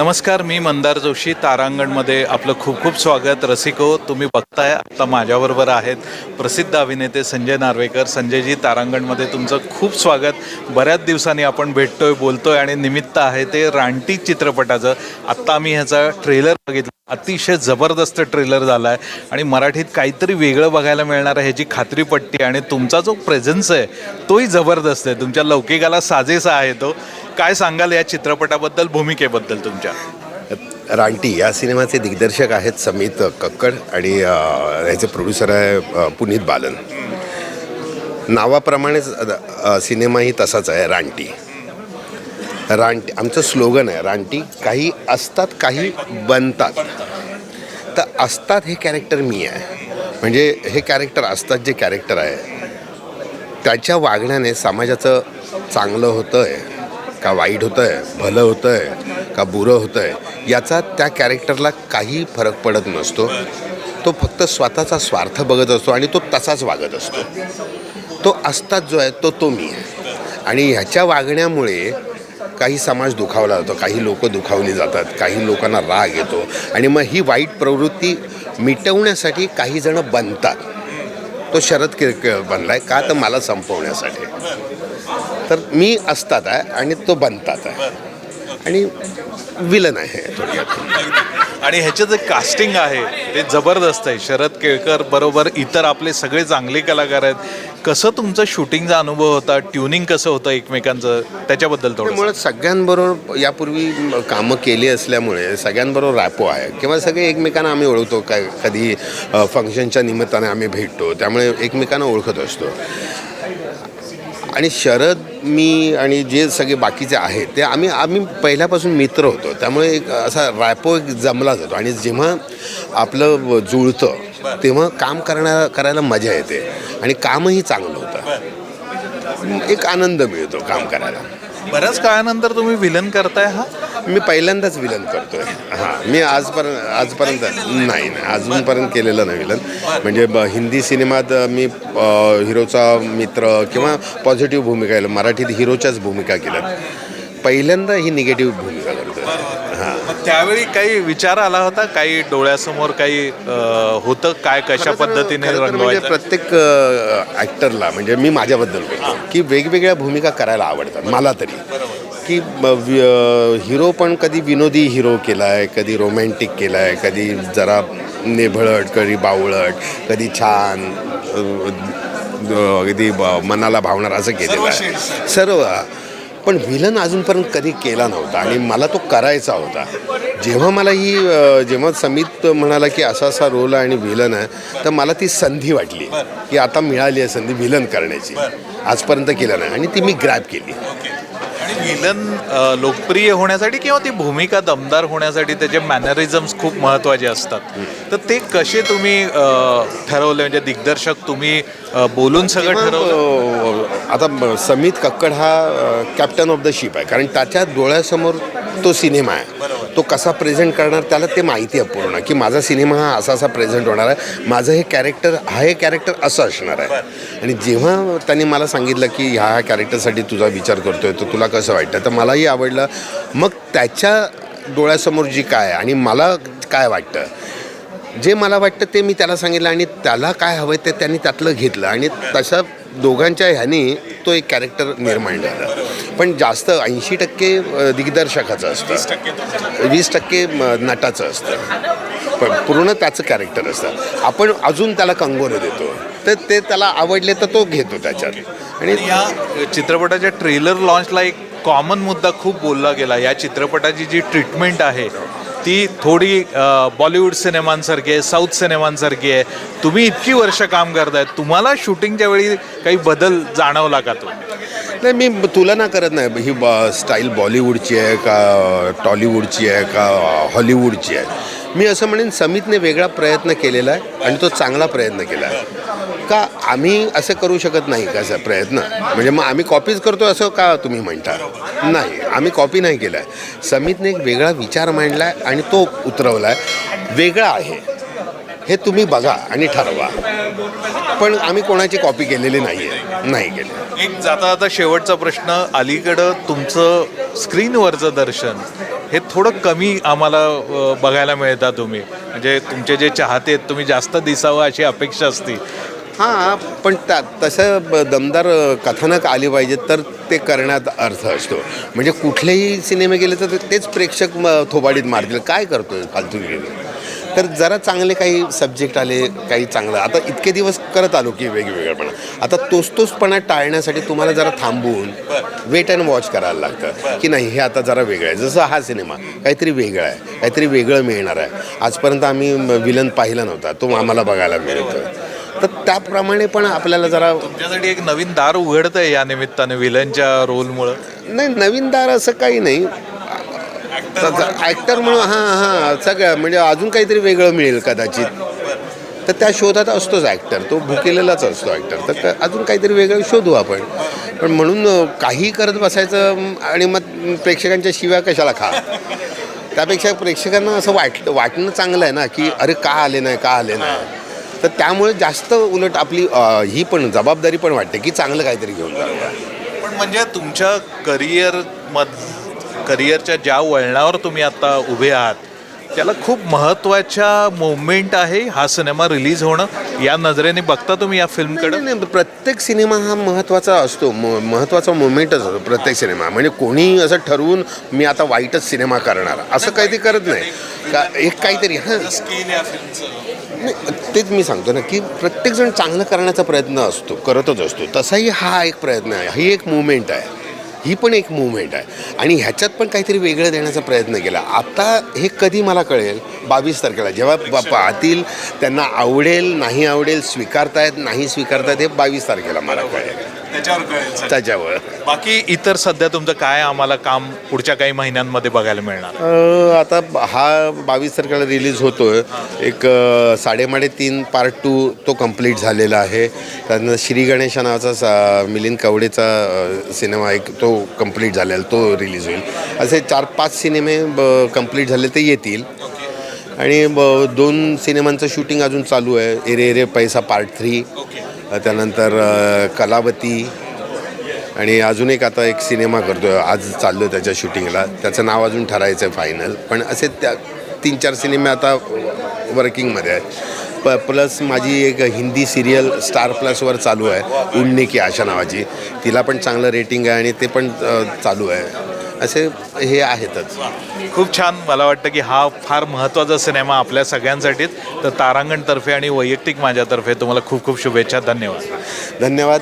नमस्कार मी मंदार जोशी तारांगणमध्ये आपलं खूप खूप स्वागत. रसिको तुम्ही बघताय आता माझ्याबरोबर आहेत प्रसिद्ध अभिनेते संजय नार्वेकर. संजयजी तारांगणमध्ये तुमचं खूप स्वागत. बऱ्याच दिवसांनी आपण भेटतोय बोलतोय आणि निमित्त आहे ते रानटी चित्रपटाचं. आत्ता आम्ही ह्याचा ट्रेलर बघितलं. अतिशय जबरदस्त ट्रेलर झाला आहे आणि मराठीत काहीतरी वेगळं बघायला मिळणार आहे ह्याची खात्री पट्टी. आणि तुमचा जो प्रेझन्स आहे तोही जबरदस्त आहे. तुमच्या लौकिकाला साजेसा आहे तो. काय सांगाल या चित्रपटाबद्दल भूमिकेबद्दल तुमच्या? रानटी या सिनेमाचे दिग्दर्शक आहेत समित कक्कड आणि याचे प्रोड्युसर आहे पुनीत बालन. नावाप्रमाणेच सिनेमाही तसाच आहे रानटी रानटी आमचं स्लोगन आहे रानटी काही असतात काही बनतात. तर असतात हे कॅरेक्टर मी आहे. म्हणजे हे कॅरेक्टर असतात जे कॅरेक्टर आहे. त्याच्या वागण्याने समाजाचं चांगलं होतं आहे का वाईट होतं आहे भलं होतं आहे का बुरं होतं आहे याचा त्या कॅरेक्टरला काही फरक पडत नसतो. तो फक्त स्वतःचा स्वार्थ बघत असतो आणि तो तसाच वागत असतो. तो असतात जो आहे तो तो मी आहे. आणि ह्याच्या वागण्यामुळे काही समाज दुखावला जातो काही लोक दुखावली जातात काही लोकांना राग येतो. आणि मग ही वाईट प्रवृत्ती मिटवण्यासाठी काही जण बनतात. तो शरद किरक बनलाय का तर मला संपवण्यासाठी. तर मी असतात आहे आणि तो बनतात आहे. आणि विलन आहे थोडक्यात. आणि ह्याचं जे कास्टिंग आहे ते जबरदस्त आहे. शरद केळकर बरोबर इतर आपले सगळे चांगले कलाकार आहेत. कसं तुमचं शूटिंगचा अनुभव होता? ट्युनिंग कसं होतं एकमेकांचं? त्याच्याबद्दल थोडं त्यामुळे सगळ्यांबरोबर यापूर्वी कामं केली असल्यामुळे सगळ्यांबरोबर रॅपो आहे. किंवा सगळे एकमेकांना आम्ही ओळखतो. काय कधी फंक्शनच्या निमित्ताने आम्ही भेटतो. त्यामुळे एकमेकांना ओळखत असतो. आणि शरद मी आणि जे सगळे बाकीचे आहेत ते आम्ही आम्ही पहिल्यापासून मित्र होतो. त्यामुळे एक असा रॅपो एक जमला जातो. आणि जेव्हा आपलं जुळतं तेव्हा काम करण्या करायला मजा येते. आणि कामही चांगलं होतं. एक आनंद मिळतो काम करायला. बऱ्याच काळानंतर तुम्ही विलन करताय हा? मी पहिल्यांदाच विलन करतोय. हां मी आजपर्यंत आजपर्यंत नाही नाही अजूनपर्यंत केलेलं नाही विलन. म्हणजे ब- हिंदी सिनेमात मी हिरोचा मित्र किंवा पॉझिटिव्ह भूमिका केलं मराठीत हिरोच्याच भूमिका केल्या पहिल्यांदा ही निगेटिव्ह भूमिका करतोय हां. मग त्यावेळी काही विचार आला होता? काही डोळ्यासमोर काही अं, होतं? काय कशा पद्धतीने खरं तर म्हणजे रंगवायचं? प्रत्येक ॲक्टरला म्हणजे मी माझ्याबद्दल बोलतो की वेगवेगळ्या भूमिका करायला आवडतात मला तरी. की हिरो पण कधी विनोदी हिरो केला आहे कधी रोमॅन्टिक केला आहे कधी जरा नेभळट कधी बावळट कधी छान अ, अ, अगदी ब- मनाला भावणार असं केलेलं आहे. सर्व पण विलन अजूनपर्यंत कधी केला नव्हता आणि मला तो करायचा होता. जेव्हा मला ही जेव्हा समित म्हणाला की असा असा रोल आहे आणि विलन आहे तर मला ती संधी वाटली. की आता मिळाली आहे संधी विलन करण्याची. आजपर्यंत केलं नाही आणि ती मी ग्रॅब केली. आणि विलन लोकप्रिय होण्यासाठी किंवा ती भूमिका दमदार होण्यासाठी त्याचे मॅनरिझम्स खूप महत्त्वाचे असतात. तर ते कसे तुम्ही ठरवले? म्हणजे दिग्दर्शक तुम्ही बोलून सगळं ठरवलं? आता समित कक्कड हा कॅप्टन ऑफ द शिप आहे. कारण त्याच्या डोळ्यासमोर तो सिनेमा आहे. तो कसा प्रेझेंट करणार त्याला ते माहिती आहे पूर्ण. की माझा सिनेमा हा असा असा प्रेझेंट होणार आहे. माझं हे कॅरेक्टर हा हे कॅरेक्टर असं असणार आहे. आणि जेव्हा त्यांनी मला सांगितलं की ह्या ह्या कॅरेक्टरसाठी तुझा विचार करतो आहे तर तुला कसं वाटतं? तर मलाही आवडलं. मग त्याच्या डोळ्यासमोर जी काय आणि मला काय वाटतं? जे मला वाटतं ते मी त्याला सांगितलं आणि त्याला काय हवं ते त्यांनी त्यातलं घेतलं. आणि तसं दोघांच्या ह्यानी तो एक कॅरेक्टर निर्माण झाला पण जास्त ऐंशी टक्के दिग्दर्शकाचं असतं. वीस टक्के नटाचं असतं. पण पूर्ण त्याचं कॅरेक्टर असतं. आपण अजून त्याला कंगोरे देतो. तर ते त्याला आवडले तर तो घेतो त्याच्यात. आणि आणि या चित्रपटाच्या ट्रेलर लॉन्चला एक कॉमन मुद्दा खूप बोलला गेला. या चित्रपटाची जी ट्रीटमेंट आहे ती थोडी बॉलिवूड सिनेमांसारखी आहे साऊथ सिनेमांसारखी आहे. तुम्ही इतकी वर्ष काम करताय तुम्हाला शूटिंगच्या वेळी काही बदल जाणवला का तो? नाही मी तुलना करत नाही ही ब स्टाईल बॉलिवूडची आहे का टॉलिवूडची आहे का हॉलिवूडची आहे? मी असं म्हणेन समितने वेगळा प्रयत्न केलेला आहे आणि तो चांगला प्रयत्न केला आहे. का आम्ही असं करू शकत नाही का असं प्रयत्न? म्हणजे मग आम्ही कॉपीज करतो असं का तुम्ही म्हणता? नाही आम्ही कॉपी नाही केलं आहे समितने एक वेगळा विचार मांडला आहे आणि तो उतरवला आहे वेगळा आहे. हे तुम्ही बघा आणि ठरवा. पण आम्ही कोणाची कॉपी केलेली नाही आहे नाही केली. एक जाता जाता शेवटचा प्रश्न अलीकडं तुमचं स्क्रीनवरचं दर्शन हे थोडं कमी आम्हाला बघायला मिळता तुम्ही. म्हणजे तुमचे जे चाहते आहेत तुम्ही जास्त दिसावं अशी अपेक्षा असते. हां पण त्या तसं ब- दमदार कथानक आली पाहिजे तर ते करण्यात अर्थ असतो. म्हणजे कुठलेही सिनेमे गेले तर ते- तेच प्रेक्षक म- थोबाडीत मारतील. काय करतोय फालतू गेले? तर जरा चांगले काही सब्जेक्ट आले काही चांगलं. आता इतके दिवस करत आलो की वेगवेगळेपणा. आता तोच तोचपणा टाळण्यासाठी तुम्हाला जरा थांबून वेट अँड वॉच करायला लागतं. की नाही हे आता जरा वेगळं आहे. जसं हा सिनेमा काहीतरी वेगळा आहे. काहीतरी वेगळं मिळणार आहे. आजपर्यंत आम्ही विलन पाहिला नव्हता. तो आम्हाला बघायला मिळतो तर त्याप्रमाणे पण आपल्याला जरा तुमच्यासाठी एक नवीन दार उघडतंय या निमित्ताने विलनच्या रोलमुळं. नाही नवीन दार असं काही नाही. ॲक्टर म्हणून? हां हां सगळं म्हणजे अजून काहीतरी वेगळं मिळेल कदाचित. तर त्या शोधात असतोच ॲक्टर तो भुकेलेलाच असतो ॲक्टर तर क- अजून काहीतरी वेगळं शोधू आपण. पण म्हणून काही करत बसायचं आणि मग प्रेक्षकांच्या शिव्या कशाला खा? त्यापेक्षा प्रेक्षकांना असं वाट वाटणं चांगलं आहे ना की अरे का आले नाही का आले नाही? तर त्यामुळे जास्त उलट आपली ही पण जबाबदारी पण वाटते की चांगलं काहीतरी घेऊन जाऊया पण म्हणजे तुमच्या करिअर मध करिअरच्या ज्या वळणावर तुम्ही आता उभे आहात त्याला खूप महत्त्वाच्या मोमेंट आहे हा सिनेमा रिलीज होणं. या नजरेने बघता तुम्ही या फिल्मकडे नाही, प्रत्येक सिनेमा हा महत्त्वाचा असतो. म महत्त्वाचा मोमेंटच असतो प्रत्येक सिनेमा. म्हणजे कोणी असं ठरवून मी आता वाईटच सिनेमा करणार. असं काही ते करत नाही. का एक काहीतरी हां. नाही, तेच मी सांगतो ना की प्रत्येकजण चांगलं करण्याचा प्रयत्न असतो करतच असतो. तसाही हा एक प्रयत्न आहे ही एक मुवमेंट आहे. ही पण एक मुवमेंट आहे. आणि ह्याच्यात पण काहीतरी वेगळं देण्याचा प्रयत्न केला. आता हे कधी मला कळेल? बावीस तारखेला. जेव्हा पाहतील त्यांना आवडेल नाही आवडेल स्वीकारतायत नाही स्वीकारतायत हे बावीस तारखेला मला कळेल. त्याच्यावर कळेल त्याच्यावर. बाकी इतर सध्या तुमचं काय आम्हाला काम पुढच्या काही महिन्यांमध्ये बघायला मिळणार? अ, आता हा बावीस तारखेला रिलीज होतोय. एक अ, साडेमाडे तीन पार्ट टू तो कंप्लीट झालेला आहे. त्यानंतर श्री गणेशा नावाचा सा मिलिंद कवडेचा अ, सिनेमा एक तो कंप्लीट झालेला तो रिलीज होईल. असे चार पाच सिनेमे कंप्लीट झाले ते येतील. आणि ब- दोन सिनेमांचं शूटिंग अजून चालू आहे. एरे एरे पैसा पार्ट थ्री त्यानंतर कलावती आणि अजून एक आता एक सिनेमा करतोय. आज चाललो त्याच्या शूटिंगला. त्याचं नाव अजून ठरायचं आहे फायनल पण असे त्या तीन चार सिनेमे आता वर्किंगमध्ये आहेत. प प्लस माझी एक हिंदी सिरियल स्टार प्लसवर चालू आहे. उडणे की आशा नावाची. तिला पण चांगलं रेटिंग आहे आणि ते पण चालू आहे. असे हे आहेतच. खूप छान मला वाटतं की हा फार महत्त्वाचा सिनेमा आपल्या सगळ्यांसाठीच. तर तारांगणतर्फे आणि वैयक्तिक माझ्यातर्फे तुम्हाला खूप खूप शुभेच्छा. धन्यवाद. धन्यवाद.